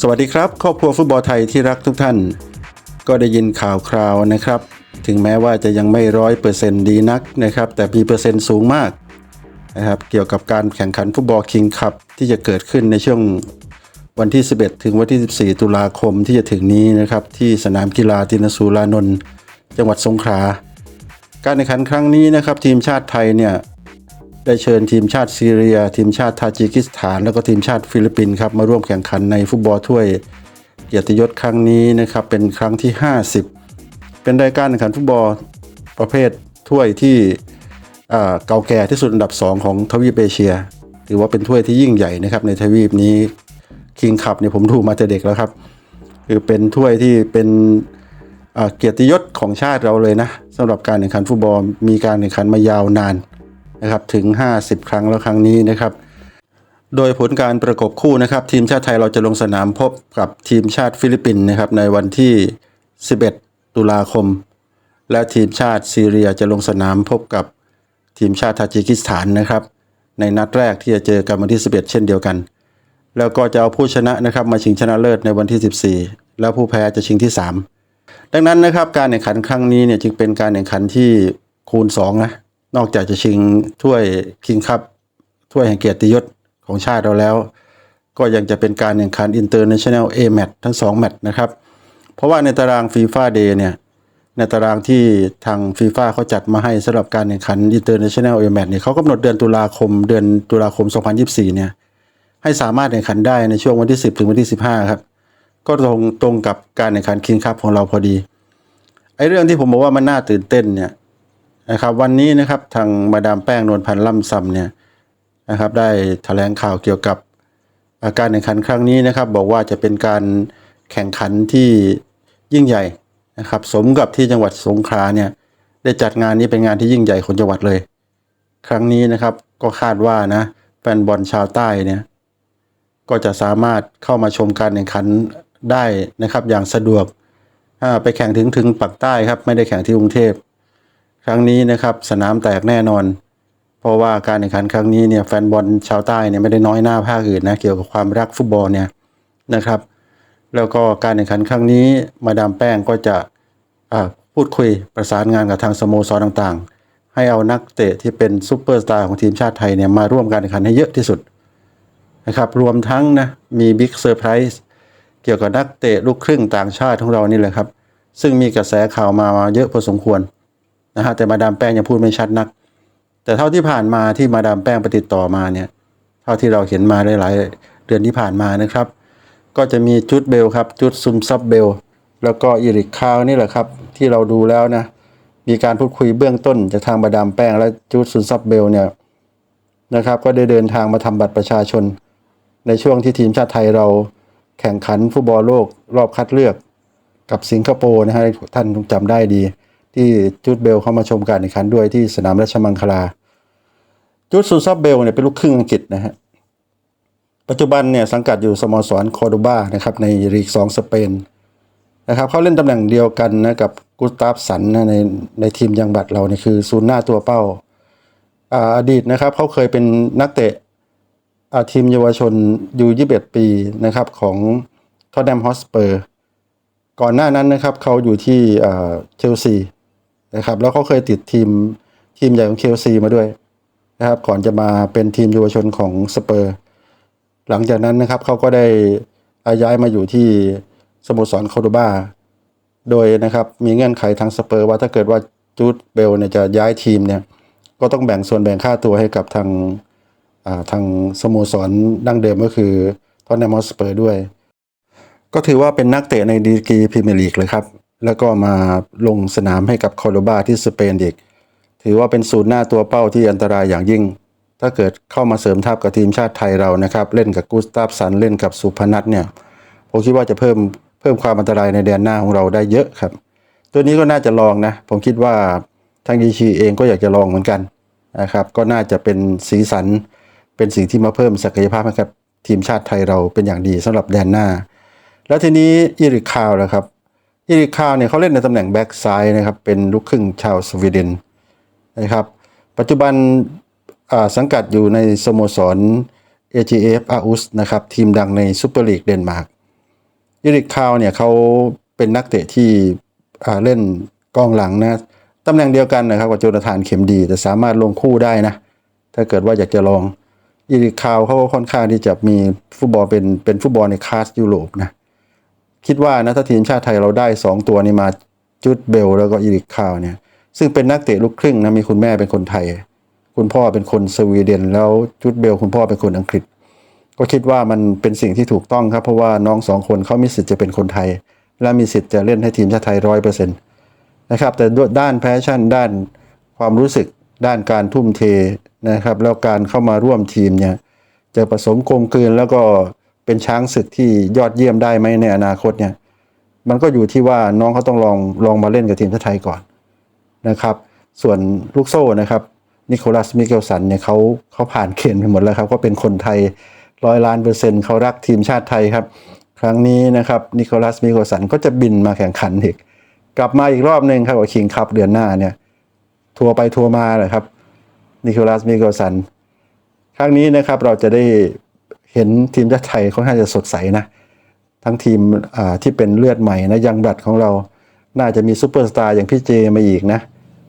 สวัสดีครับครอบครัวฟุตบอลไทยที่รักทุกท่าน ก็ได้ยินข่าวคราวนะครับ ถึงแม้ว่าจะยังไม่ร้อยเปอร์เซ็นต์ดีนักนะครับ แต่มีเปอร์เซ็นต์สูงมากนะครับ เกี่ยวกับการแข่งขันฟุตบอลคิงคัพที่จะเกิดขึ้นในช่วงวันที่ 11 ถึงวันที่ 14 ตุลาคมที่จะถึงนี้นะครับ ที่สนามกีฬาตินสูรานนท์จังหวัดสงขลาการแข่งขันครั้งนี้นะครับ ทีมชาติไทยเนี่ย ได้เชิญทีมชาติซีเรีย ทีมชาติทาจิกิสถาน แล้วก็ทีมชาติฟิลิปปินส์ครับมาร่วมแข่งขันในฟุตบอลถ้วยเกียรติยศครั้งนี้นะครับเป็นครั้งที่ 50 เป็นรายการแข่งขันฟุตบอลประเภทถ้วยที่เก่าแก่ที่สุดอันดับ 2 ของทวีปเอเชียถือว่าเป็นถ้วยที่ยิ่งใหญ่นะครับในทวีปนี้คิงคัพเนี่ยผมดูมาแต่เด็กแล้วครับคือเป็นถ้วยที่เป็นเกียรติยศของชาติเราเลยนะสำหรับการแข่งขันฟุตบอลมีการแข่งขันมายาวนาน นะครับถึง 50 ครั้งแล้วครั้งนี้นะครับ โดยผลการประกบคู่นะครับ ทีมชาติไทยเราจะลงสนามพบกับทีมชาติฟิลิปปินส์นะครับในวันที่ 11 ตุลาคม และทีมชาติซีเรียจะลงสนามพบกับทีมชาติทาจิกิสถานนะครับ ในนัดแรกที่จะเจอกันวันที่ 11 เช่นเดียวกัน แล้วก็จะเอาผู้ชนะนะครับมาชิงชนะเลิศในวันที่ 14 แล้วผู้แพ้จะชิงที่ 3 ดังนั้นนะครับการแข่งขันครั้งนี้เนี่ยจึงเป็นการแข่งขันที่คูณ2นะ นอกจากจะชิงถ้วยคิงคัพถ้วยแห่งเกียรติยศของชาติเราแล้ว ก็ยังจะเป็นการแข่งขัน International A Match ทั้ง 2 แมตช์นะครับ เพราะว่าในตาราง FIFA Day เนี่ย ในตารางที่ทางฟีฟ่าเขาจัดมาให้สำหรับการแข่งขัน International A Match เนี่ยเขากำหนดเดือนตุลาคมเดือนตุลาคม 2024 เนี่ย ให้สามารถแข่งขันได้ในช่วงวันที่ 10 ถึงวันที่ 15 ครับ ก็ตรงตรงกับการแข่งขันคิงคัพของเราพอดีไอ้เรื่องที่ผมบอกว่ามันน่าตื่นเต้นเนี่ย นะครับ วันนี้นะครับทางมาดามแป้งนวลพันธ์ล่ำซำเนี่ยนะครับ ได้แถลงข่าวเกี่ยวกับอาการแข่งขันครั้งนี้นะครับ บอกว่าจะเป็นการแข่งขันที่ยิ่งใหญ่นะครับ สมกับที่จังหวัดสงขลาเนี่ยได้จัดงานนี้เป็นงานที่ยิ่งใหญ่ของจังหวัดเลย ครั้งนี้นะครับก็คาดว่านะแฟนบอลชาวใต้เนี่ยก็จะสามารถเข้ามาชมการแข่งขันได้นะครับ อย่างสะดวกไปแข่งถึงถึงปักใต้ครับ ไม่ได้แข่งที่กรุงเทพ ครั้งนี้นะครับสนามแตกแน่นอน เพราะว่าการแข่งขันครั้งนี้เนี่ยแฟนบอลชาวใต้เนี่ยไม่ได้น้อยหน้าภาคอื่นนะเกี่ยวกับความรักฟุตบอลเนี่ยนะครับ แล้วก็การแข่งขันครั้งนี้มาดามแป้งก็จะอ่าพูดคุยประสานงานกับทางสโมสรต่างๆ ให้เอานักเตะที่เป็นซูเปอร์สตาร์ของทีมชาติไทยเนี่ยมาร่วมการแข่งขันให้เยอะที่สุดนะครับรวมทั้งนะมีบิ๊กเซอร์ไพรส์เกี่ยวกับนักเตะลูกครึ่งต่างชาติของเรานี่แหละครับ ซึ่งมีกระแสข่าวมามาเยอะพอสมควร นะฮะแต่มาดามแป้งยังพูดไม่ชัดนัก แต่เท่าที่ผ่านมาที่มาดามแป้งไปติดต่อมาเนี่ยเท่าที่เราเห็นมาหลายๆเดือนที่ผ่านมานะครับ ก็จะมีจุดเบลครับจุดซุมซับเบลแล้วก็อีริกคาวนี่แหละครับที่เราดูแล้วนะมีการพูดคุยเบื้องต้นจากทางมาดามแป้งและจุดซุมซับเบลเนี่ยนะครับก็ได้เดินทางมาทำบัตรประชาชน ในช่วงที่ทีมชาติไทยเราแข่งขันฟุตบอลโลกรอบคัดเลือกกับสิงคโปร์นะฮะท่านคงจำได้ดี ที่จุดเบลเข้ามาชมการแข่งขันด้วยที่สนามราชมังคลาจุดซูซับเบลเนี่ยเป็นลูกครึ่งอังกฤษนะฮะปัจจุบันเนี่ยสังกัดอยู่สโมสรคอร์โดบานะครับในลีก2สเปนนะครับเขาเล่นตำแหน่งเดียวกันนะกับกุสตาฟสันนะในในทีมยังบัตรเราเนี่ยคือศูนย์หน้าตัวเป้าอ่าอดีตนะครับเขาเคยเป็นนักเตะอาทีมเยาวชนยู21 ปีนะครับของทอตแนมฮอสเปอร์ ก่อนหน้านั้นนะครับเขาอยู่ที่อ่าเชลซี นะครับแล้วเขาเคยติดทีมทีมใหญ่ของเชลซีมาด้วยนะครับก่อนจะมาเป็นทีมเยาวชนของสเปอร์ หลังจากนั้นนะครับเขาก็ได้ย้ายมาอยู่ที่สโมสรคอร์โดบาโดยนะครับมีเงื่อนไขทางสเปอร์ ว่าถ้าเกิดว่าจูดเบลเนี่ยจะย้ายทีมเนี่ยก็ต้องแบ่งส่วนแบ่งค่าตัวให้กับทางอ่าทางสโมสรดั้งเดิมก็คือทอนแนมอสเปอร์ด้วย ก็ถือว่าเป็นนักเตะในดีกรีพรีเมียร์ลีกเลยครับ แล้วก็มาลงสนามให้กับคอร์โดบาที่สเปนอีก ถือว่าเป็นศูนย์หน้าตัวเป้าที่อันตรายอย่างยิ่ง ถ้าเกิดเข้ามาเสริมทัพกับทีมชาติไทยเรานะครับ เล่นกับกุสตาฟสันเล่นกับสุพนัทเนี่ยผมคิดว่าจะเพิ่มเพิ่มความอันตรายในแดนหน้าของเราได้เยอะครับ ตัวนี้ก็น่าจะลองนะ ผมคิดว่าทางดีชีเองก็อยากจะลองเหมือนกันนะครับ ก็น่าจะเป็นสีสันเป็นสิ่งที่มาเพิ่มศักยภาพให้กับทีมชาติไทยเราเป็นอย่างดีสำหรับแดนหน้า แล้วทีนี้อิริคาวนะครับ อิริคาวเนี่ยเขาเล่นในตำแหน่งแบ็กซ้ายนะครับเป็นลูกครึ่งชาวสวีเดนนะครับปัจจุบันสังกัดอยู่ในสโมสร AGF Aarhus นะครับทีมดังในซูเปอร์ลีกเดนมาร์กอิริคาวเนี่ยเขาเป็นนักเตะที่เล่นกองหลังนะตำแหน่งเดียวกันนะครับกับโจนาธานเข็มดี แต่สามารถลงคู่ได้นะ ถ้าเกิดว่าอยากจะลองอิริคาวเขาค่อนข้างที่จะมีฟุตบอลเป็นเป็นฟุตบอลในคลาสยุโรปนะ คิดว่านะถ้าทีมชาติไทยเราได้ 2 ตัวนี้มาจุดเบลแล้วก็อิริกคาวเนี่ยซึ่งเป็นนักเตะลูกครึ่งนะมีคุณแม่เป็นคนไทย คุณพ่อเป็นคนสวีเดน แล้วจุดเบล คุณพ่อเป็นคนอังกฤษ ก็คิดว่ามันเป็นสิ่งที่ถูกต้องครับ เพราะว่าน้องสองคนเขามีสิทธิ์จะเป็นคนไทย และมีสิทธิ์จะเล่นให้ทีมชาติไทยร้อยเปอร์เซ็นต์นะครับแต่ด้วยด้านแพชชั่นด้านความรู้สึกด้านการทุ่มเทนะครับแล้วการเข้ามาร่วมทีมเนี่ยจะผสมกลมกลืนแล้วก็ เป็นช้างศึกที่ยอดเยี่ยมได้ไหมในอนาคตเนี่ย มันก็อยู่ที่ว่าน้องเขาต้องลองลองมาเล่นกับทีมชาติไทยก่อนนะครับ ส่วนลูกโซ่นะครับนิโคลัสมิเกลสันเนี่ยเขาเขาผ่านเกณฑ์ไปหมดแล้วครับก็เป็นคนไทยร้อยล้านเปอร์เซ็นต์เขารักทีมชาติไทยครับ ครั้งนี้นะครับนิโคลัสมิเกลสันก็จะบินมาแข่งขันอีก กลับมาอีกรอบหนึ่งครับกับคิงคัพเดือนหน้าเนี่ย ทัวร์ไปทัวร์มาเลยครับนิโคลัสมิเกลสันครั้งนี้นะครับเราจะได้ เห็นทีมชาติไทยค่อนข้างจะสดใสนะ ทั้งทีมที่เป็นเลือดใหม่นะยังบลัดของเรา น่าจะมีซูเปอร์สตาร์อย่างพี่เจมาอีกนะ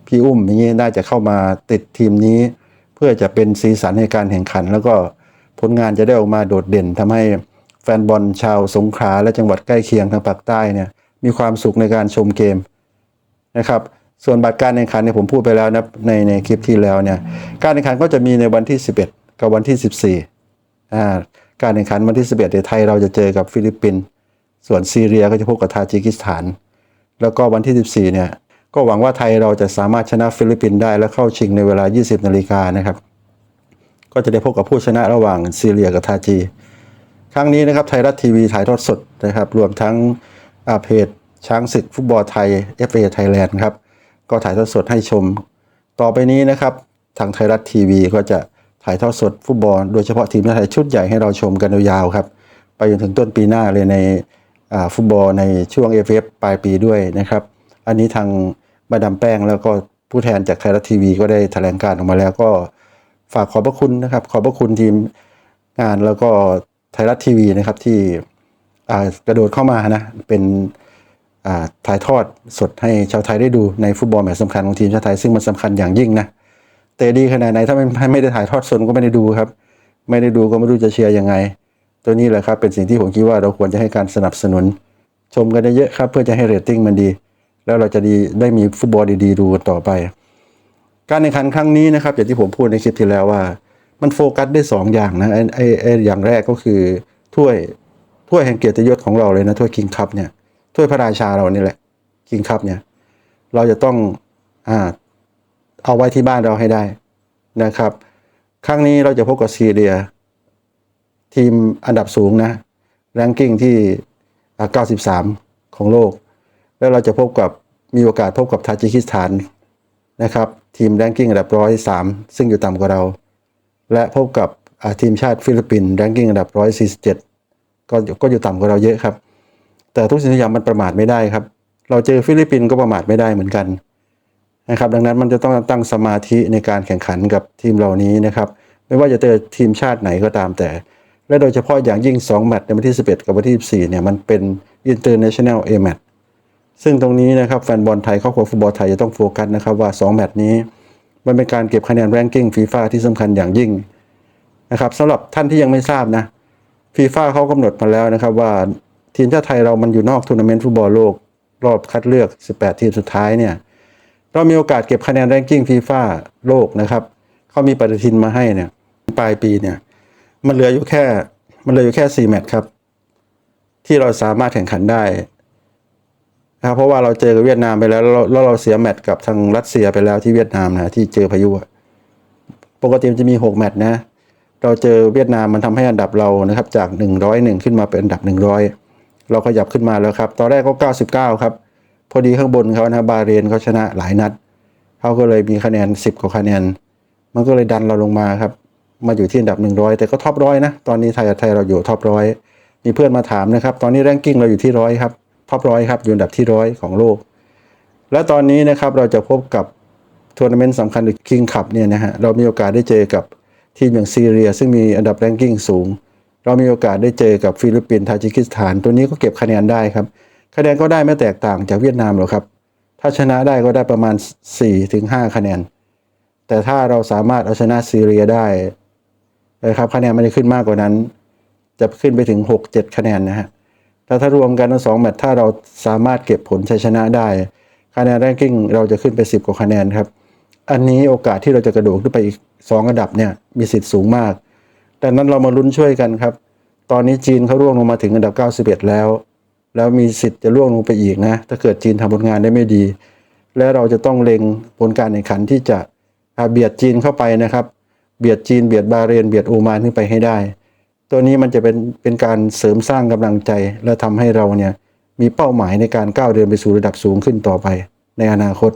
พี่อุ้มอย่างนี้น่าจะเข้ามาติดทีมนี้ เพื่อจะเป็นสีสันในการแข่งขัน แล้วก็ผลงานจะได้ออกมาโดดเด่นทำให้แฟนบอลชาวสงขลาและจังหวัดใกล้เคียงทางภาคใต้เนี่ยมีความสุขในการชมเกมนะครับส่วนบัตรการแข่งขันเนี่ยผมพูดไปแล้วนะในในคลิปที่แล้วเนี่ยการแข่งขันก็จะมีในวันที่ 11 กับวันที่ 14อ่ การแข่งขันวันที่ 11เดี๋ยวไทยเราจะเจอกับฟิลิปปินส์ส่วนซีเรียก็จะพบกับทาจิกิสถาน แล้วก็วันที่ 14เนี่ยก็หวังว่าไทยเราจะสามารถชนะฟิลิปปินส์ได้และเข้าชิงในเวลา 20นาฬิกานะครับ ก็จะได้พบกับผู้ชนะระหว่างซีเรียกับทาจี ครั้งนี้นะครับไทยรัฐทีวีถ่ายทอดสดนะครับ รวมทั้งอาเพจช้างศึกฟุตบอลไทย FA Thailand ครับ ก็ถ่ายทอดสดให้ชม ต่อไปนี้นะครับ ทางไทยรัฐทีวีก็จะ ถ่ายทอดสดฟุตบอลโดยเฉพาะทีมชาติไทยชุดใหญ่ให้เราชมกันยาวๆครับ ไปจนถึงต้นปีหน้าเลยในฟุตบอลในช่วง FF ปลายปีด้วยนะครับ อันนี้ทางมาดามแป้งแล้วก็ผู้แทนจากไทยรัฐทีวีก็ได้แถลงการออกมาแล้วก็ฝากขอบพระคุณนะครับ ขอบพระคุณทีมงานแล้วก็ไทยรัฐทีวีนะครับที่กระโดดเข้ามานะเป็นถ่ายทอดสดให้ชาวไทยได้ดูในฟุตบอลแมตช์สำคัญของทีมชาติไทยซึ่งมันสำคัญอย่างยิ่งนะ เตะดีขนาดไหนถ้าไม่ไม่ได้ถ่ายทอดสดก็ไม่ได้ดูครับ ไม่ได้ดูก็ไม่รู้จะเชียร์ยังไง ตัวนี้แหละครับเป็นสิ่งที่ผมคิดว่าเราควรจะให้การสนับสนุน ชมกันเยอะๆครับเพื่อจะให้เรตติ้งมันดี แล้วเราจะดีได้มีฟุตบอลดีๆ ดูกันต่อไป การแข่งขันครั้งนี้นะครับอย่างที่ผมพูดในคลิปที่แล้วว่า มันโฟกัสได้สองอย่างนะไอ้ไอ้ไอ้อย่างแรกก็คือถ้วยถ้วยแห่งเกียรติยศของเราเลยนะถ้วยคิงคัพเนี่ยถ้วยพระราชาเรานี่แหละคิงคัพเนี่ยเราจะต้องอ่า เอาไว้ที่บ้านเราให้ได้นะครับ ครั้งนี้เราจะพบกับซีเรีย ทีมอันดับสูงนะแรงกิ้งที่อ่า93 ของโลก แล้วเราจะพบกับมีโอกาสพบกับทาจิคิสถานนะครับ ทีมแรงกิ้งอันดับร้อยสามซึ่งอยู่ต่ำกว่าเรา และพบกับทีมชาติฟิลิปปินส์แรงกิ้งอันดับร้อยสี่สิบเจ็ดก็ก็อยู่ต่ำกว่าเราเยอะครับ แต่ทุกสิ่งทุกอย่างมันประมาทไม่ได้ครับ เราเจอฟิลิปปินส์ก็ประมาทไม่ได้เหมือนกัน นะครับ ดังนั้นมันจะต้องตั้งสมาธิในการแข่งขันกับทีมเหล่านี้นะครับ ไม่ว่าจะเจอทีมชาติไหนก็ตามแต่ และโดยเฉพาะอย่างยิ่ง 2 แมตช์ในวันที่ 11 กับวันที่ 14 เนี่ยมันเป็น International A Match ซึ่งตรงนี้นะครับแฟนบอลไทยครอบครัวฟุตบอลไทยจะต้องโฟกัสนะครับว่า 2 แมตช์นี้ มันเป็นการเก็บคะแนนแรงกิ้งฟีฟ่าที่สำคัญอย่างยิ่งนะครับสำหรับท่านที่ยังไม่ทราบนะฟีฟ่าเขากำหนดมาแล้วนะครับว่าทีมชาติไทยเรามันอยู่นอกทัวร์นาเมนต์ฟุตบอลโลก รอบคัดเลือก 18 ทีมสุดท้ายเนี่ย เรามีโอกาสเก็บคะแนนแรงกิ้งฟีฟ่าโลกนะครับเขามีปฏิทินมาให้เนี่ยปลายปีเนี่ย มันเหลืออยู่แค่ มันเหลืออยู่แค่4แมตช์ครับ ที่เราสามารถแข่งขันได้นะครับเพราะว่าเราเจอกับเวียดนามไปแล้วแล้วเราเสียแมตช์กับทางรัสเซียไปแล้วที่เวียดนามนะที่เจอพายุปกติมันจะมี6แมตช์นะ เราเจอเวียดนามมันทำให้อันดับเรานะครับ จาก101ขึ้นมาเป็นอันดับ100เราขยับขึ้นมาแล้วครับ ตอนแรกก็99ครับ พอดีข้างบนเขานะบาเรนเขาชนะหลายนัดเขาก็เลยมีคะแนน 10 กว่าคะแนน มันก็เลยดันเราลงมาครับ มาอยู่ที่อันดับ 100 แต่ก็ท็อปร้อยนะ ตอนนี้ไทยไทยเราอยู่ท็อปร้อยมีเพื่อนมาถามนะครับ ตอนนี้แรงกิ้งเราอยู่ที่ร้อยครับท็อปร้อยครับอยู่อันดับที่ร้อยของโลก และตอนนี้นะครับเราจะพบกับทัวร์นาเมนต์สำคัญหรือคิงคัพเนี่ยนะฮะเรามีโอกาสได้เจอกับทีมอย่างซีเรีย ซึ่งมีอันดับแรงกิ้งสูง เรามีโอกาสได้เจอกับฟิลิปปินส์ทาจิกิสถาน ตัวนี้ก็เก็บคะแนนได้ครับ คะแนนก็ได้ไม่แตกต่างจากเวียดนามหรอกครับ ถ้าชนะได้ก็ได้ประมาณ4ถึง5คะแนน แต่ถ้าเราสามารถเอาชนะซีเรียได้นะครับคะแนนมันจะขึ้นมากกว่านั้น จะขึ้นไปถึง 6-7 คะแนนนะฮะแต่ถ้ารวมกันทั้งสองแมตช์ถ้าเราสามารถเก็บผลชัยชนะได้ คะแนนแรงกิ้งเราจะขึ้นไป 10 กว่าคะแนนครับ อันนี้โอกาสที่เราจะกระโดดขึ้นไปอีก2ระดับเนี่ยมีสิทธิ์สูงมากดังนั้นเรามาลุ้นช่วยกันครับ ตอนนี้จีนเขาร่วงลงมาถึงอันดับ 91 แล้ว แล้วมีสิทธิ์จะร่วงลงไปอีกนะ ถ้าเกิดจีนทำผลงานได้ไม่ดี และเราจะต้องเล็งผลการแข่งขันที่จะเบียดจีนเข้าไปนะครับ เบียดจีนเบียดบาเรน เบียดโอมานขึ้นไปให้ได้ ตัวนี้มันจะเป็นเป็นการเสริมสร้างกำลังใจ และทำให้เราเนี่ยมีเป้าหมายในการก้าวเดินไปสู่ระดับสูงขึ้นต่อไปในอนาคต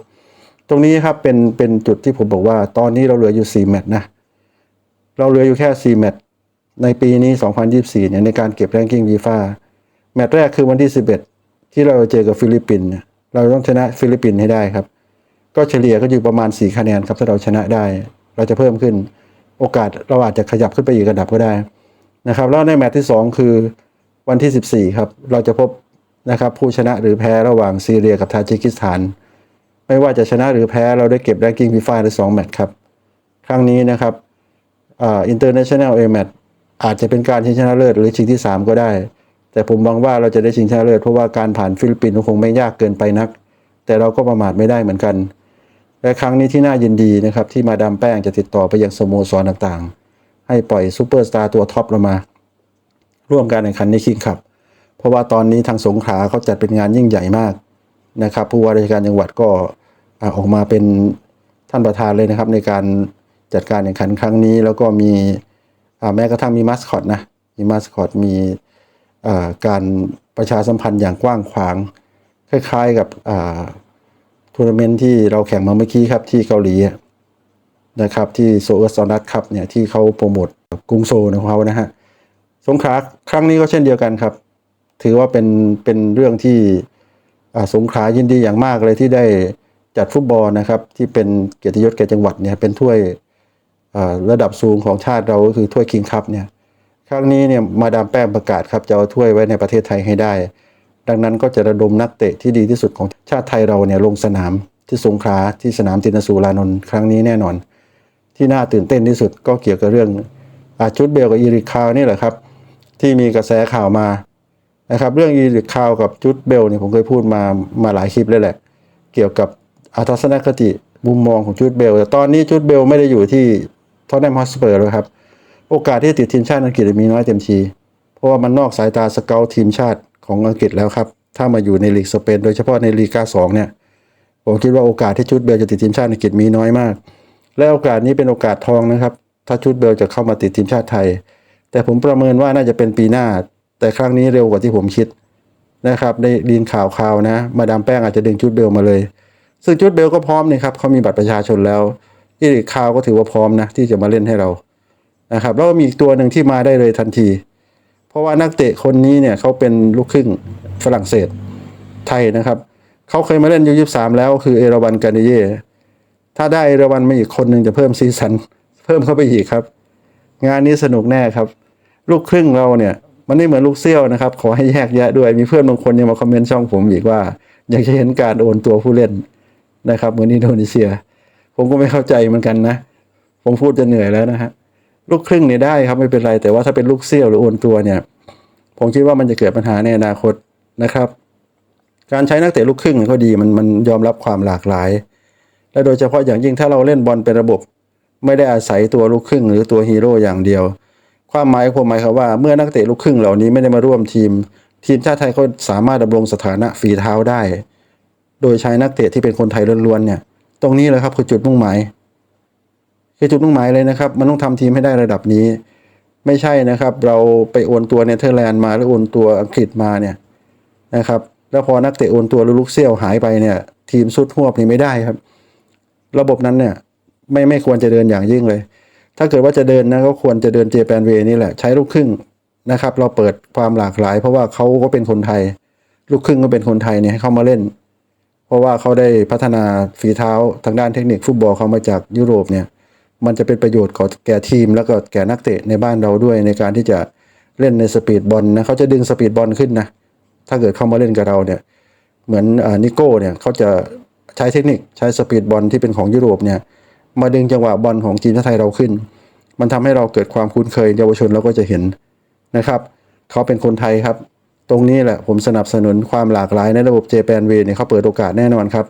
ตรงนี้ครับเป็นเป็นจุดที่ผมบอกว่า ตอนนี้เราเหลืออยู่ 4 แมตช์นะเราเหลืออยู่แค่ 4 แมตช์ในปีนี้ 2024เนี่ยในการเก็บแรงกิ้งวีฟ่า แมตช์แรกคือวันที่ 11 ที่เราเจอกับฟิลิปปินส์เราต้องชนะฟิลิปปินส์ให้ได้ครับ ก็เฉลี่ยก็อยู่ประมาณ 4 คะแนนครับถ้าเราชนะได้ เราจะเพิ่มขึ้นโอกาสเราอาจจะขยับขึ้นไปอีกระดับก็ได้นะครับแล้วในแมตช์ที่ 2 คือวันที่ 14 ครับ เราจะพบนะครับผู้ชนะหรือแพ้ระหว่างซีเรียกับทาจิกิสถาน ไม่ว่าจะชนะหรือแพ้เราได้เก็บแรงกิ้งฟีฟ่าได้2แมตช์ครับ ครั้งนี้นะครับอ่า international A match อาจจะเป็นการชิงชนะเลิศหรือชิงที่ 3 ก็ได้ แต่ผมหวังว่าเราจะได้ชิงชนะเลิศเพราะว่าการผ่านฟิลิปปินส์คงไม่ยากเกินไปนัก แต่เราก็ประมาทไม่ได้เหมือนกัน และครั้งนี้ที่น่ายินดีนะครับที่มาดามแป้งจะติดต่อไปยังสโมสรต่างๆ ให้ปล่อยซูเปอร์สตาร์ตัวท็อปลงมา ร่วมการแข่งขันในคิงคับ เพราะว่าตอนนี้ทางสงขลาเขาจัดเป็นงานยิ่งใหญ่มากนะครับผู้ว่าราชการจังหวัดก็ออกมาเป็นท่านประธานเลยนะครับ ในการจัดการแข่งขันครั้งนี้ แล้วก็มีแม้กระทั่งมีมาสคอตนะมีมาสคอตมี การประชาสัมพันธ์อย่างกว้างขวาง คล้ายๆกับทัวร์นาเมนต์ที่เราแข่งมาเมื่อกี้ครับที่เกาหลีนะครับที่โซเออร์ซอนัทครับเนี่ยที่เขาโปรโมทกรุงโซลของเขานะฮะสงขลาครั้งนี้ก็เช่นเดียวกันครับ ถือว่าเป็นเป็นเรื่องที่สงขลายินดีอย่างมากเลยที่ได้จัดฟุตบอลนะครับ ที่เป็นเกียรติยศแก่จังหวัดเนี่ยเป็นถ้วยระดับสูงของชาติเราก็คือถ้วยคิงคัพเนี่ย ครั้งนี้เนี่ยมาดามแป้งประกาศครับจะเอาถ้วยไว้ในประเทศไทยให้ได้ ดังนั้นก็จะระดมนักเตะที่ดีที่สุดของชาติไทยเราเนี่ยลงสนามที่สงขลาที่สนามตินสูรานนท์ครั้งนี้แน่นอน ที่น่าตื่นเต้นที่สุดก็เกี่ยวกับเรื่องอาชุดเบลกับอีริคาวนี่แหละครับ ที่มีกระแสข่าวมานะครับเรื่องอีริคคาวกับจุดเบลเนี่ยผมเคยพูดมามาหลายคลิปเลยแหละ เกี่ยวกับอาทัศนคติมุมมองของจุดเบลแต่ตอนนี้จุดเบลไม่ได้อยู่ที่ทอตแนมฮอสเปอร์แล้วครับ โอกาสที่จะติดทีมชาติอังกฤษมีน้อยเต็มที เพราะว่ามันนอกสายตาสเกลทีมชาติของอังกฤษแล้วครับ ถ้ามาอยู่ในลีกสเปนโดยเฉพาะในลีกาสองเนี่ย ผมคิดว่าโอกาสที่ชุดเบลจะติดทีมชาติอังกฤษมีน้อยมาก และโอกาสนี้เป็นโอกาสทองนะครับ ถ้าชุดเบลจะเข้ามาติดทีมชาติไทย แต่ผมประเมินว่าน่าจะเป็นปีหน้า แต่ครั้งนี้เร็วกว่าที่ผมคิดนะครับได้ดินข่าวข่าวนะ มาดามแป้งอาจจะดึงชุดเบลมาเลย ซึ่งชุดเบลก็พร้อมนี่ครับเขามีบัตรประชาชนแล้วอีริคคาวก็ถือว่าพร้อมนะที่จะมาเล่นให้เรา นะครับแล้วก็มีอีกตัวหนึ่งที่มาได้เลยทันที เพราะว่านักเตะคนนี้เนี่ยเขาเป็นลูกครึ่งฝรั่งเศสไทยนะครับเขาเคยมาเล่นยูยี่สามแล้วคือเอราวันกาเนเย่ถ้าได้เอราวันมาอีกคนหนึ่งจะเพิ่มซีซันเพิ่มเข้าไปอีกครับ งานนี้สนุกแน่ครับ ลูกครึ่งเราเนี่ย มันไม่เหมือนลูกเซี่ยวนะครับ ขอให้แยกแยะด้วยมีเพื่อนบางคนยังมาคอมเมนต์ช่องผมอีกว่า อยากจะเห็นการโอนตัวผู้เล่นนะครับเหมือนอินโดนีเซีย ผมก็ไม่เข้าใจเหมือนกันนะ ผมพูดจะเหนื่อยแล้วนะฮะ ลูกครึ่งเนี่ยได้ครับไม่เป็นไร แต่ว่าถ้าเป็นลูกเซี่ยวหรือโอนตัวเนี่ย ผมคิดว่ามันจะเกิดปัญหาในอนาคตนะครับ การใช้นักเตะลูกครึ่งก็ดีมันมันยอมรับความหลากหลาย และโดยเฉพาะอย่างยิ่งถ้าเราเล่นบอลเป็นระบบ ไม่ได้อาศัยตัวลูกครึ่ง หรือตัวฮีโร่อย่างเดียว ความหมายผมหมายความว่าเมื่อนักเตะลูกครึ่งเหล่านี้ไม่ได้มาร่วมทีม ทีมชาติไทยก็สามารถดำรงสถานะฝีเท้าได้ โดยใช้นักเตะที่เป็นคนไทยล้วนๆเนี่ย ตรงนี้เลยครับคือจุดมุ่งหมาย คือจุดมุ่งหมายเลยนะครับ มันต้องทำทีมให้ได้ระดับนี้ ไม่ใช่นะครับ เราไปโอนตัวเนเธอร์แลนด์มาหรือโอนตัวอังกฤษมาเนี่ยนะครับแล้วพอนักเตะโอนตัวหรือลูกเซี่ยวหายไปเนี่ย ทีมสุดหวบนี่ไม่ได้ครับ ระบบนั้นเนี่ยไม่ไม่ควรจะเดินอย่างยิ่งเลย ถ้าเกิดว่าจะเดินนะก็ควรจะเดินเจแปนเวนี่แหละใช้ลูกครึ่งนะครับ เราเปิดความหลากหลาย เพราะว่าเขาก็เป็นคนไทย ลูกครึ่งก็เป็นคนไทยเนี่ยให้เข้ามาเล่น เพราะว่าเขาได้พัฒนาฝีเท้าทางด้านเทคนิคฟุตบอลเขามาจากยุโรปเนี่ย มันจะเป็นประโยชน์กับแก่ทีม แล้วก็แก่นักเตะในบ้านเราด้วยในการที่จะเล่นในสปีดบอลนะเขาจะดึงสปีดบอลขึ้นนะถ้าเกิดเข้ามาเล่นกับเราเนี่ยเหมือนอนิโก้เนี่ยเขาจะใช้เทคนิคใช้สปีดบอลที่เป็นของยุโรปเนี่ยมาดึงจังหวะบอลของทีมชาติไทยเราขึ้น มันทำให้เราเกิดความคุ้นเคยเยาวชนเราก็จะเห็นนะครับเขาเป็นคนไทยครับ ตรงนี้แหละผมสนับสนุนความหลากหลายในระบบเจแปนเวเนี่ยเขาเปิดโอกาสแน่นอนครับ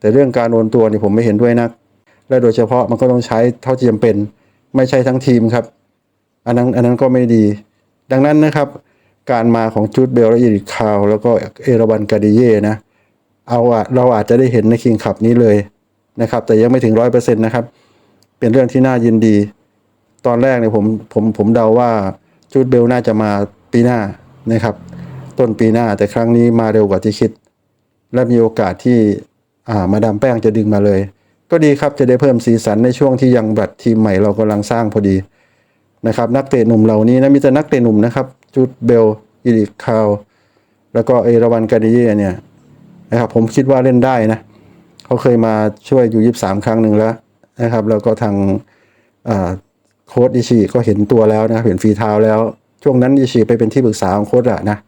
แต่เรื่องการโอนตัวนี่ผมไม่เห็นด้วยนัก และโดยเฉพาะมันก็ต้องใช้เท่าที่จำเป็น ไม่ใช่ทั้งทีมครับ อันนั้นอันนั้นก็ไม่ดี ดังนั้นนะครับ การมาของจูดเบลและอีริคาว แล้วก็เอราวันกาดิเย่นะ เอาอะเราอาจจะได้เห็นในคิงขับนี้เลยนะครับ แต่ยังไม่ถึงร้อยเปอร์เซ็นต์นะครับ เป็นเรื่องที่น่ายินดี ตอนแรกเนี่ยผมผมผมเดาว่าจูดเบลน่าจะมาปีหน้านะครับ ต้นปีหน้าแต่ครั้งนี้มาเร็วกว่าที่คิด และมีโอกาสที่อ่ามาดามแป้งจะดึงมาเลย ก็ดีครับจะได้เพิ่มสีสันในช่วงที่ยังบัดทีมใหม่เรากำลังสร้างพอดีนะครับนักเตะหนุ่มเหล่านี้นะมีแต่นักเตะหนุ่มนะครับจูดเบลอิริคาวแล้วก็เอราวันกาดิเย่เนี่ยนะครับผมคิดว่าเล่นได้นะเขาเคยมาช่วยอยู่ยีสามครั้งหนึ่งแล้วนะครับ แล้วก็ทางโค้ดอิชิก็เห็นตัวแล้วนะครับเห็นฝีเท้าแล้ว ช่วงนั้นอิชิไปเป็นที่ปรึกษาของโค้ดอะนะ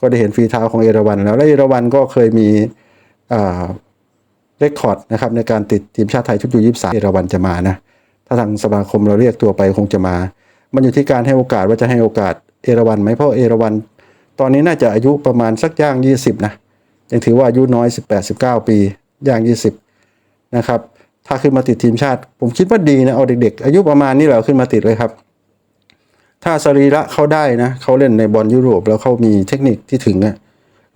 ก็ได้เห็นฝีเท้าของเอราวันแล้วและเอราวันก็เคยมีอ่า รคคอร์ดนะครับในการติดทีมชาติไทยชุดยูยี่สามเอราวันจะมานะถ้าทางสมาคมเราเรียกตัวไปคงจะมา มันอยู่ที่การให้โอกาสว่าจะให้โอกาสเอราวันไหมเพราะเอราวัน ตอนนี้น่าจะอายุประมาณสักย่าง 20 นะยังถือว่าอายุน้อย 18-19 ปีย่าง 20 นะครับ ถ้าขึ้นมาติดทีมชาติ ผมคิดว่าดีนะเอาเด็ก ๆ อายุประมาณนี้แหละขึ้นมาติดเลยครับ ถ้าสรีระเขาได้นะเขาเล่นในบอลยุโรปแล้วเขามีเทคนิคที่ถึงอะ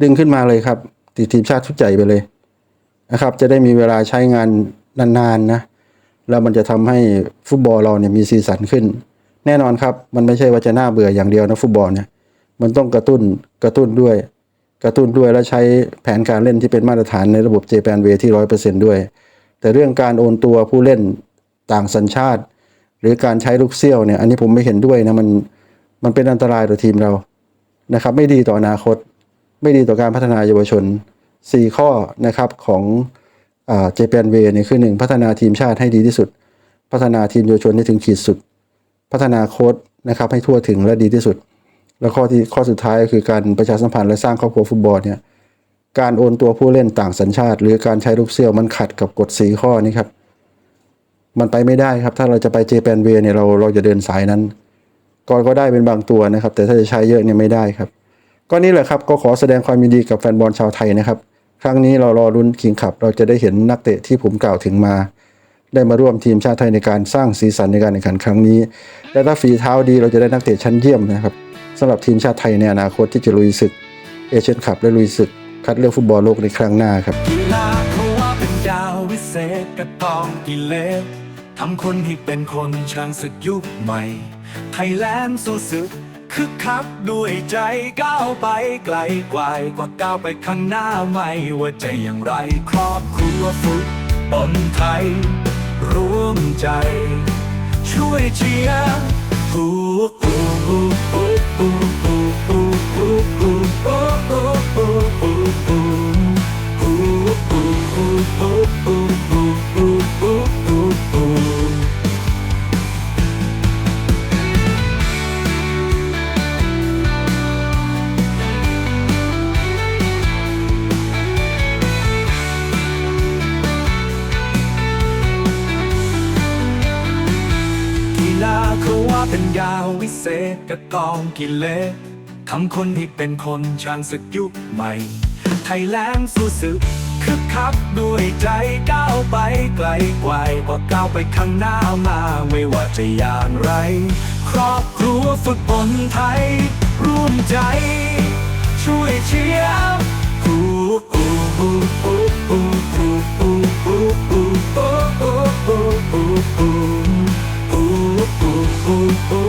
ดึงขึ้นมาเลยครับ ติดทีมชาติชุดใหญ่ไปเลย นะครับ จะได้มีเวลาใช้งานนานๆนะแล้วมันจะทำให้ฟุตบอลเราเนี่ยมีสีสันขึ้น แน่นอนครับ มันไม่ใช่ว่าจะน่าเบื่ออย่างเดียวนะฟุตบอลเนี่ยมันต้องกระตุ้นกระตุ้นด้วย กระตุ้นด้วยแล้วใช้แผนการเล่นที่เป็นมาตรฐานในระบบเจแปนเวที่ร้อยเปอร์เซนด้วย แต่เรื่องการโอนตัวผู้เล่นต่างสัญชาติ หรือการใช้ลูกเซี่ยวเนี่ยอันนี้ผมไม่เห็นด้วยนะมันมันเป็นอันตรายต่อทีมเรานะครับ ไม่ดีต่ออนาคต ไม่ดีต่อการพัฒนาเยาวชน 4 ข้อนะครับของเจแปนเวเนี่ยคือหนึ่งพัฒนาทีมชาติให้ดีที่สุด พัฒนาทีมเยาวชนให้ถึงขีดสุด พัฒนาโค้ดนะครับให้ทั่วถึงและดีที่สุด แล้วข้อที่ข้อสุดท้ายก็คือการประชาสัมพันธ์และสร้างครอบครัวฟุตบอลเนี่ยการโอนตัวผู้เล่นต่างสัญชาติ หรือการใช้ลูกเซี่ยวมันขัดกับกฎสีข้อนี้ครับมันไปไม่ได้ครับ ถ้าเราจะไปเจแปนเวเนี่ยเราเราจะเดินสายนั้นก็ก็ได้เป็นบางตัวนะครับ แต่ถ้าจะใช้เยอะเนี่ยไม่ได้ครับ ก็นี่แหละครับก็ขอแสดงความยินดีกับแฟนบอลชาวไทยนะครับ ครั้งนี้เรารอรุ้นคิงขับ เราจะได้เห็นนักเตะที่ผมกล่าวถึงมา ได้มาร่วมทีมชาติไทยในการสร้างสีสันในการแข่งขันครั้งนี้ และถ้าฝีเท้าดีเราจะได้นักเตะชั้นเยี่ยมนะครับสำหรับทีมชาติไทยในอนาคตที่จะลุยศึกเอเชียนคัพและลุยศึกคัดเลือกฟุตบอลโลกในครั้งหน้าครับกีฬาเขาว่าเป็นดาววิเศษกระตองกิเลสทำคนให้เป็นคนช่างศึกยุคใหม่ไทยแลนด์สู้ศึก คึกคักด้วยใจก้าวไปไกลกว่ากว่าก้าวไปข้างหน้าไม่ว่าจะอย่างไรครอบครัวฟุตบอลไทย ร่วมใจ ช่วยเชียร์ฮู้ฮู้ฮู้ฮู้ฮู้ฮู้ฮู้ฮู้ฮู้ฮู้ฮู้ฮู้ฮู้ฮู้กี เป็นยาวิเศษกระกองกิเลสทำคนให้เป็นคนช่างศึกยุคใหม่ ไทยแลนด์สู้ศึกคึกคักด้วยใจก้าวไปไกลกว่ากว่าก้าวไปข้างหน้ามาไม่ว่าจะอย่างไร ครอบครัวฟุตบอลไทย ร่วมใจ ช่วยเชียร์กูอูอูอูอูอูอูอูอูอูอู oh, oh, oh.